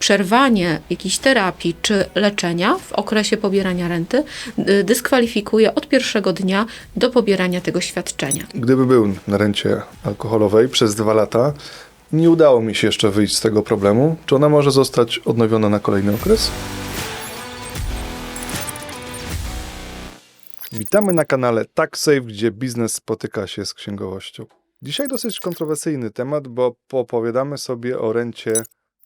przerwanie jakiejś terapii czy leczenia w okresie pobierania renty y, dyskwalifikuje od pierwszego dnia do pobierania tego świadczenia. Gdyby był na rencie alkoholowej przez dwa lata, nie udało mi się jeszcze wyjść z tego problemu. Czy ona może zostać odnowiona na kolejny okres? Witamy na kanale TaxSafe, gdzie biznes spotyka się z księgowością. Dzisiaj dosyć kontrowersyjny temat, bo opowiadamy sobie o rencie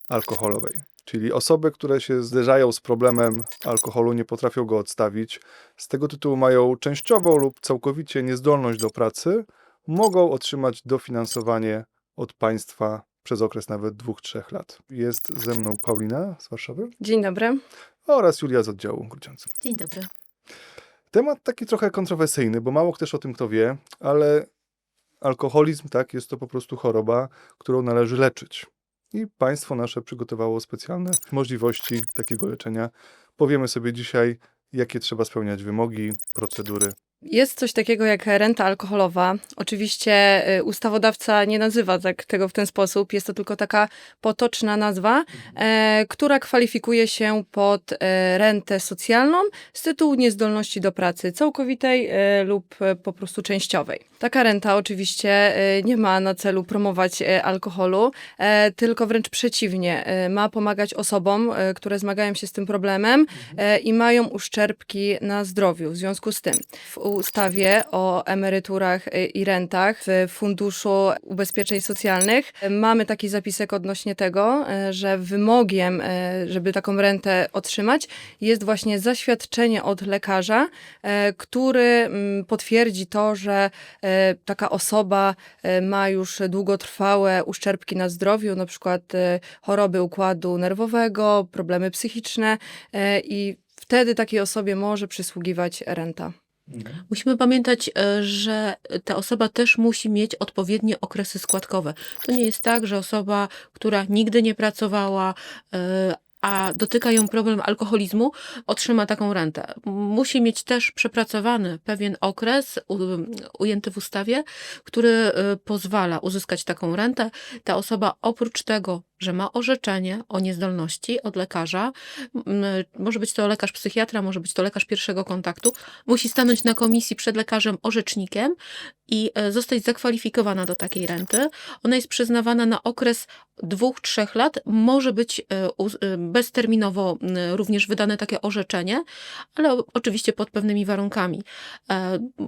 alkoholowej. Czyli osoby, które się zderzają z problemem alkoholu, nie potrafią go odstawić, z tego tytułu mają częściową lub całkowicie niezdolność do pracy, mogą otrzymać dofinansowanie od państwa przez okres nawet dwóch, trzech lat. Jest ze mną Paulina z Warszawy Dzień dobry. oraz Julia z oddziału Grudziącym. Dzień dobry. Temat taki trochę kontrowersyjny, bo mało też o tym kto wie, ale alkoholizm, tak, jest to po prostu choroba, którą należy leczyć. I państwo nasze przygotowało specjalne możliwości takiego leczenia. Powiemy sobie dzisiaj, jakie trzeba spełniać wymogi, procedury. Jest coś takiego jak renta alkoholowa. Oczywiście y, ustawodawca nie nazywa tak, tego w ten sposób. Jest to tylko taka potoczna nazwa, e, która kwalifikuje się pod e, rentę socjalną z tytułu niezdolności do pracy całkowitej e, lub po prostu częściowej. Taka renta oczywiście nie ma na celu promować alkoholu, tylko wręcz przeciwnie. Ma pomagać osobom, które zmagają się z tym problemem e, i mają uszczerbki na zdrowiu. W związku z tym w ustawie o emeryturach e, i rentach w Funduszu Ubezpieczeń Socjalnych mamy taki zapisek odnośnie tego, e, że wymogiem, e, żeby taką rentę otrzymać, jest właśnie zaświadczenie od lekarza, który mm, potwierdzi to, że taka osoba ma już długotrwałe uszczerbki na zdrowiu, na przykład choroby układu nerwowego, problemy psychiczne i wtedy takiej osobie może przysługiwać renta. Musimy pamiętać, e, że ta osoba też musi mieć odpowiednie okresy składkowe. To nie jest tak, że osoba, która nigdy nie pracowała, e, a dotyka ją problem alkoholizmu, otrzyma taką rentę. Musi mieć też przepracowany pewien okres ujęty w ustawie, który e, pozwala uzyskać taką rentę. Ta osoba oprócz tego, że ma orzeczenie o niezdolności od lekarza, może być to lekarz psychiatra, może być to lekarz pierwszego kontaktu, musi stanąć na komisji przed lekarzem orzecznikiem i e, zostać zakwalifikowana do takiej renty. Ona jest przyznawana na okres dwóch, trzech lat. Może być e, e, bezterminowo również wydane takie orzeczenie, ale oczywiście pod pewnymi warunkami.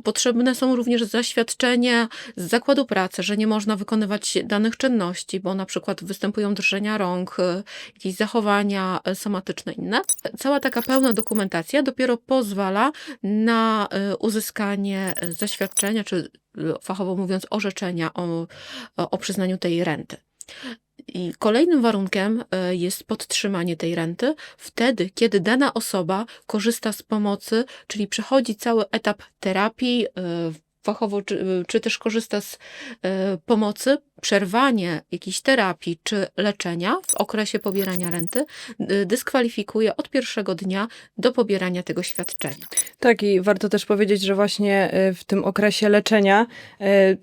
Potrzebne są również zaświadczenie z zakładu pracy, że nie można wykonywać danych czynności, bo na przykład występują drżenia rąk, e, jakieś zachowania e, somatyczne inne. Cała taka pełna dokumentacja dopiero pozwala na e, uzyskanie zaświadczenia, czy fachowo mówiąc orzeczenia o, o przyznaniu tej renty. I kolejnym warunkiem jest podtrzymanie tej renty wtedy, kiedy dana osoba korzysta z pomocy, czyli przechodzi cały etap terapii, fachowo, czy, czy też korzysta z e, pomocy, przerwanie jakiejś terapii czy leczenia w okresie pobierania renty y, dyskwalifikuje od pierwszego dnia do pobierania tego świadczenia. Tak, i warto też powiedzieć, że właśnie y, w tym okresie leczenia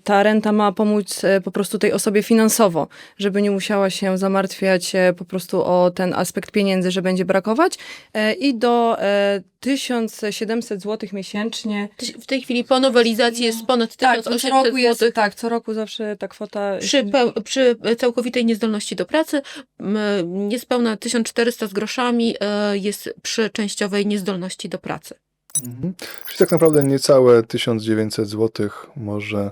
ta renta ma pomóc po prostu tej osobie finansowo, żeby nie musiała się zamartwiać po prostu o ten aspekt pieniędzy, że będzie brakować. I do 1700 zł miesięcznie. W tej chwili po nowelizacji jest ponad Tak, co 1800 roku jest, zł. tak, co roku zawsze ta kwota. Przy, peł- przy całkowitej niezdolności do pracy niespełna 1400 z groszami e, jest przy częściowej niezdolności do pracy. Mhm. Czyli tak naprawdę niecałe 1900 zł może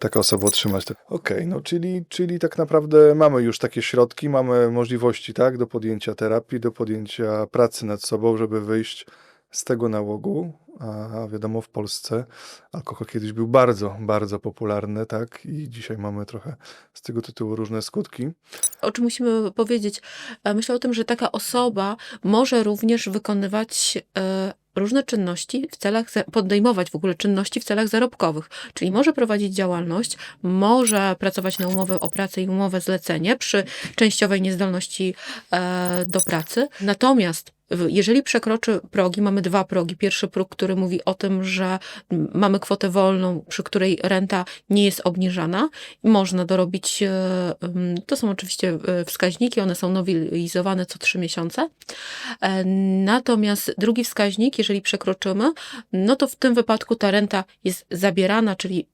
taka osoba otrzymać. Tak. Okej, no czyli, czyli tak naprawdę mamy już takie środki, mamy możliwości tak, do podjęcia terapii, do podjęcia pracy nad sobą, żeby wyjść z tego nałogu. A wiadomo, w Polsce alkohol kiedyś był bardzo, bardzo popularny, tak? I dzisiaj mamy trochę z tego tytułu różne skutki. O czym musimy powiedzieć? E, Myślę o tym, że taka osoba może również wykonywać e, różne czynności w celach, podejmować w ogóle czynności w celach zarobkowych. Czyli może prowadzić działalność, może pracować na umowę o pracę i umowę zlecenie przy częściowej niezdolności e, do pracy. Natomiast jeżeli przekroczy progi, mamy dwa progi. Pierwszy próg, który mówi o tym, że mamy kwotę wolną, przy której renta nie jest obniżana można dorobić, e, to są oczywiście e, wskaźniki, one są nowelizowane co trzy miesiące. E, Natomiast drugi wskaźnik, jeżeli przekroczymy, no to w tym wypadku ta renta jest zabierana, czyli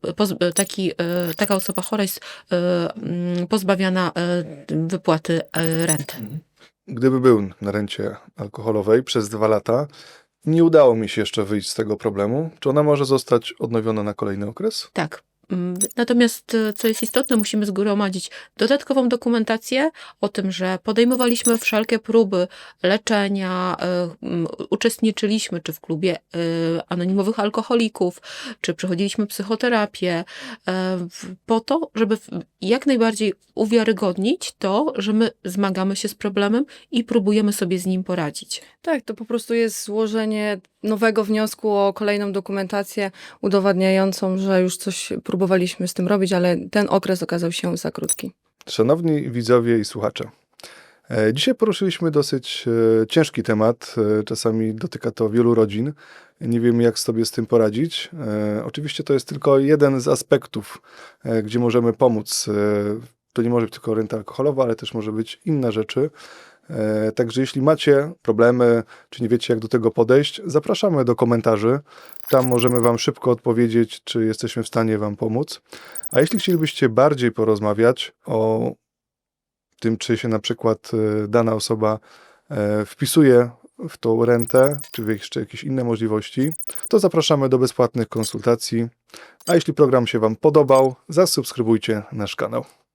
taki, taka osoba chora jest pozbawiana wypłaty renty. Gdyby był na rencie alkoholowej przez dwa lata, nie udało mi się jeszcze wyjść z tego problemu, czy ona może zostać odnowiona na kolejny okres? Tak. Mm, Natomiast, e, co jest istotne, musimy zgromadzić dodatkową dokumentację o tym, że podejmowaliśmy wszelkie próby leczenia, e, uczestniczyliśmy czy w klubie e, anonimowych alkoholików, czy przechodziliśmy psychoterapię, po to, żeby jak najbardziej uwiarygodnić to, że my zmagamy się z problemem i próbujemy sobie z nim poradzić. Tak, to po prostu jest złożenie nowego wniosku o kolejną dokumentację udowadniającą, że już coś próbowaliśmy z tym robić, ale ten okres okazał się za krótki. Szanowni widzowie i słuchacze, e, dzisiaj poruszyliśmy dosyć e, ciężki temat. e, Czasami dotyka to wielu rodzin. Nie wiemy, jak sobie z tym poradzić. Oczywiście to jest tylko jeden z aspektów, gdzie możemy pomóc. To nie może być tylko renta alkoholowa, ale też może być inne rzeczy. E, Także jeśli macie problemy, czy nie wiecie, jak do tego podejść, zapraszamy do komentarzy. Tam możemy Wam szybko odpowiedzieć, czy jesteśmy w stanie Wam pomóc. A jeśli chcielibyście bardziej porozmawiać o tym, czy się na przykład e, dana osoba e, wpisuje w tą rentę, czy jeszcze jakieś inne możliwości, to zapraszamy do bezpłatnych konsultacji. A jeśli program się Wam podobał, zasubskrybujcie nasz kanał.